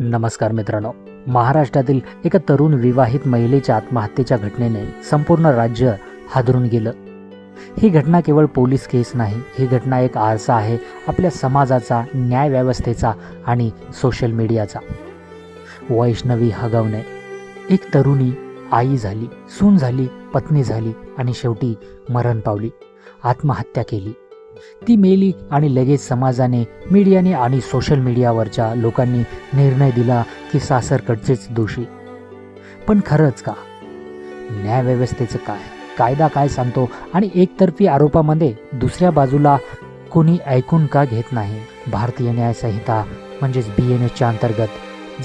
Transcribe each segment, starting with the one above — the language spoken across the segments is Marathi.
नमस्कार मित्रांनो. महाराष्ट्रातील एका तरुण विवाहित महिलेच्या आत्महत्येच्या घटनेने संपूर्ण राज्य हादरून गेलं. ही घटना केवळ पोलीस केस नाही ही घटना एक आरसा आहे आपल्या समाजाचा न्यायव्यवस्थेचा आणि सोशल मीडियाचा. वैष्णवी हगवणे. एक तरुणी आई झाली सून झाली पत्नी झाली आणि शेवटी मरण पावली. आत्महत्या केली. ती मेली आणि लगेच समाजाने मीडियाने आणि सोशल मीडियावरच्या लोकांनी निर्णय दिला की सासरकडचेच दोषी. पण खरंच का? न्यायव्यवस्थेचं काय? कायदा काय सांगतो? आणि एकतर्फी आरोपामध्ये दुसऱ्या बाजूला कोणी ऐकून का घेत नाही? भारतीय न्यायसंहिता म्हणजेच बी एन एचच्या अंतर्गत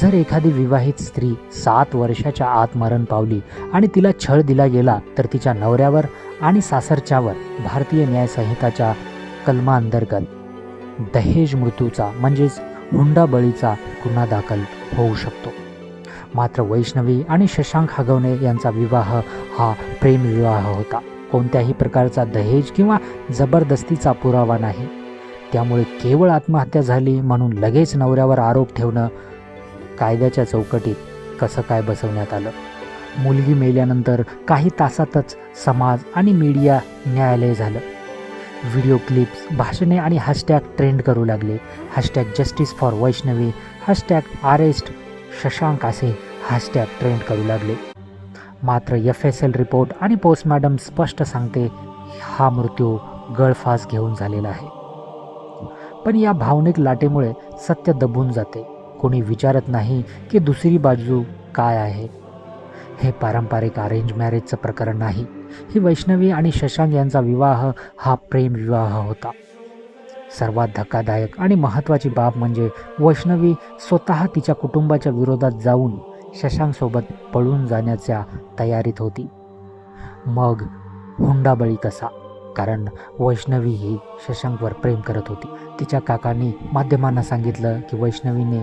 जर एखादी विवाहित स्त्री सात वर्षाच्या आत मरण पावली आणि तिला छळ दिला गेला तर तिच्या नवऱ्यावर आणि सासरच्यावर भारतीय न्यायसंहिताच्या कलमाअंतर्गत दहेज मृत्यूचा म्हणजेच हुंडाबळीचा गुन्हा दाखल होऊ शकतो. मात्र वैष्णवी आणि शशांक हगवणे यांचा विवाह हा प्रेमविवाह होता. कोणत्याही प्रकारचा दहेज किंवा जबरदस्तीचा पुरावा नाही. त्यामुळे केवळ आत्महत्या झाली म्हणून लगेच नवऱ्यावर आरोप ठेवणं कायद्याच्या चौकटीत कसं काय बसवण्यात आलं? मुलगी मेल्यानंतर काही तासातच समाज आणि मीडिया न्यायालय झालं. व्हिडिओ क्लिप्स भाषणे आणि हॅशटॅग ट्रेंड करू लागले. Hashtag justice for Vaishnavi hashtag arrest Shashank असे हॅशटॅग ट्रेंड करू लागले. मात्र एफ एस एल रिपोर्ट आणि पोस्टमॅडम स्पष्ट सांगते हा मृत्यू गळफास घेऊन झालेला आहे. पण या भावनिक लाटेमुळे सत्य दबून जाते. कोणी विचारत नाही की दुसरी बाजू काय आहे. हे पारंपरिक अरेंज मॅरेजचं प्रकरण नाही. ही वैष्णवी आणि शशांक यांचा विवाह हा प्रेम विवाह होता. सर्वात धक्कादायक आणि महत्त्वाची बाब म्हणजे वैष्णवी स्वतः तिच्या कुटुंबाच्या विरोधात जाऊन शशांकसोबत पळून जाण्याच्या तयारीत होती. मग हुंडाबळी कसा? कारण वैष्णवी ही शशांकवर प्रेम करत होती. तिच्या काकांनी माध्यमांना सांगितलं की वैष्णवीने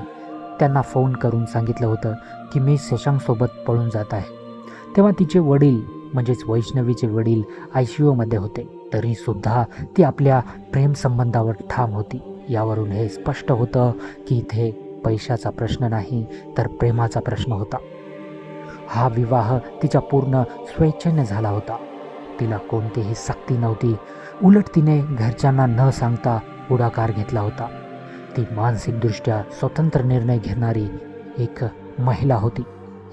त्यांना फोन करून सांगितलं होतं की मी शशांकसोबत पळून जात आहे. तेव्हा तिचे वडील म्हणजेच वैष्णवीचे वडील आय सी यूमध्ये होते तरीसुद्धा ती आपल्या प्रेमसंबंधावर ठाम होती. यावरून हे स्पष्ट होतं की इथे पैशाचा प्रश्न नाही तर प्रेमाचा प्रश्न होता. हा विवाह तिच्या पूर्ण स्वेच्छेने झाला होता. तिला कोणतीही सक्ती नव्हती. उलट तिने घरच्यांना न सांगता पुढाकार घेतला होता. ती मानसिकदृष्ट्या स्वतंत्र निर्णय घेणारी एक महिला होती.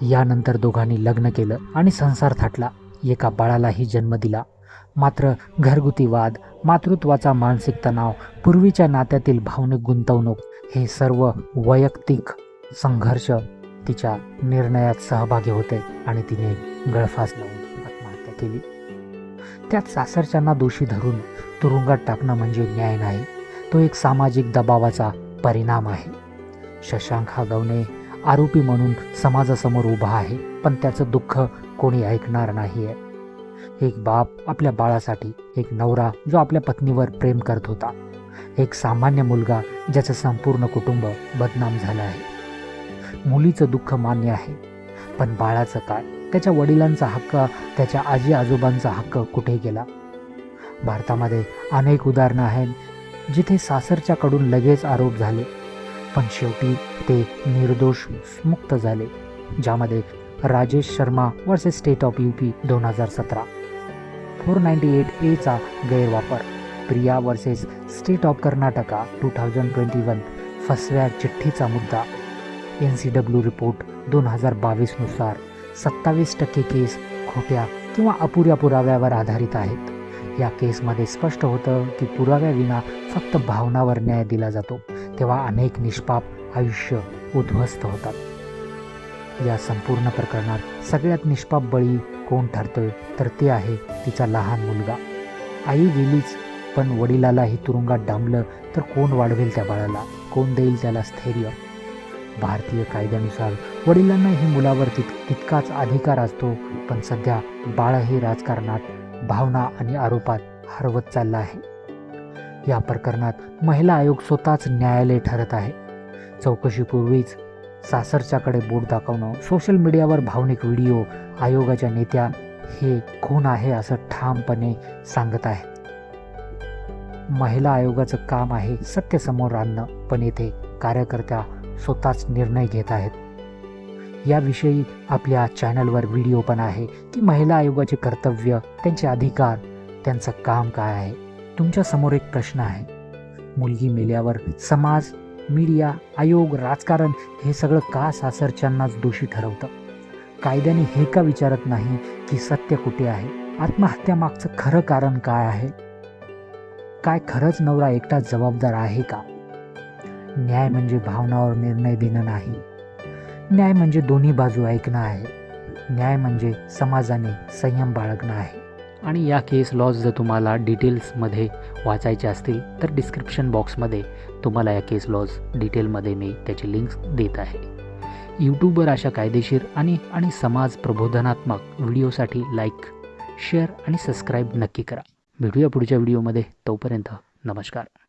यानंतर दोघांनी लग्न केलं आणि संसार थाटला. एका बाळालाही जन्म दिला. मात्र घरगुती वाद मातृत्वाचा मानसिक तणाव पूर्वीच्या नात्यातील भावनिक गुंतवणूक हे सर्व वैयक्तिक संघर्ष तिच्या निर्णयात सहभागी होते आणि तिने गळफास लावून आत्महत्या केली. त्यात सासरच्यांना दोषी धरून तुरुंगात टाकणं म्हणजे न्याय नाही. तो एक सामाजिक दबावाचा परिणाम आहे. शशांक हा गवणे आरोपी म्हणून समाजासमोर उभा आहे पण त्याचं दुःख कोणी ऐकणार नाही आहे एक बाप आपल्या बाळासाठी एक नवरा जो आपल्या पत्नीवर प्रेम करत होता. एक सामान्य मुलगा ज्याचं संपूर्ण कुटुंब बदनाम झालं आहे. मुलीचं दुःख मान्य आहे. पण बाळाचं काय? त्याच्या वडिलांचा हक्क त्याच्या आजी आजोबांचा हक्क कुठे गेला? भारतामध्ये अनेक उदाहरणं आहेत जिथे सासरच्याकडून लगेच आरोप झाले. पण शेवटी ते निर्दोष मुक्त झाले ज्यामध्ये Rajesh Sharma versus state of U P दोन हजार सतरा. फोर नाईन्टी एट एचा गैरवापर. Priya versus state of Karnataka two thousand twenty one फसव्या चिठ्ठीचा मुद्दा. एन सी डब्ल्यू रिपोर्ट दोन हजार बावीसनुसार सत्तावीस टक्के केस खोट्या किंवा अपुऱ्या पुराव्यावर आधारित आहेत. या केसमध्ये स्पष्ट होतं की पुराव्याविना फक्त भावनावर न्याय दिला जातो तेव्हा अनेक निष्पाप आयुष्य उद्ध्वस्त होतात. या संपूर्ण प्रकरणात सगळ्यात निष्पाप बळी कोण ठरतोय? तर ते आहे तिचा लहान मुलगा. आई गेलीच पण वडिलालाही तुरुंगात डांबलं तर कोण वाढवेल त्या बाळाला? कोण देईल त्याला स्थैर्य? भारतीय कायद्यानुसार वडिलांना ही मुलावर तित तितकाच अधिकार असतो पण सध्या बाळही राजकारणात भावना आणि आरोपात हरवत चालला आहे. या प्रकरणात महिला आयोग स्वतःच न्यायालय ठरत आहे. चौकशीपूर्वीच सासरच्याकडे बोट दाखवणं सोशल मीडियावर भावनिक व्हिडिओ आयोगाच्या नेत्या हे खून आहे असं ठामपणे सांगत आहे महिला आयोगाचं काम आहे सत्य समोर आणणं पण येथे कार्यकर्त्या स्वतःच निर्णय घेत आहेत. याविषयी आपल्या चॅनलवर व्हिडिओ पण आहे की महिला आयोगाचे कर्तव्य त्यांचे अधिकार त्यांचं काम काय आहे? तुमच्यासमोर एक प्रश्न आहे. मुलगी मेल्यावर समाज मीडिया आयोग राजकारण हे सगळं का सासरच्यांनाच दोषी ठरवतं? कायद्याने हे का विचारत नाही की सत्य कुठे आहे? आत्महत्या मागचं खरं कारण काय आहे? काय खरंच नवरा एकटा जबाबदार आहे का? न्याय म्हणजे भावनावर निर्णय देणं नाही. न्याय म्हणजे दोन्ही बाजू ऐकणं आहे. न्याय म्हणजे समाजाने संयम बाळगणं आहे. आणि या केस लॉज जर तुम्हाला डिटेल्समध्ये वाचायचे असतील तर डिस्क्रिप्शन बॉक्समध्ये तुम्हाला या केस लॉज डिटेलमध्ये मी त्याची लिंक्स देत आहे. यूट्यूबवर अशा कायदेशीर आणि आणि समाज प्रबोधनात्मक व्हिडिओसाठी लाईक शेअर आणि सबस्क्राईब नक्की करा. भेटूया पुढच्या व्हिडिओमध्ये तोपर्यंत नमस्कार.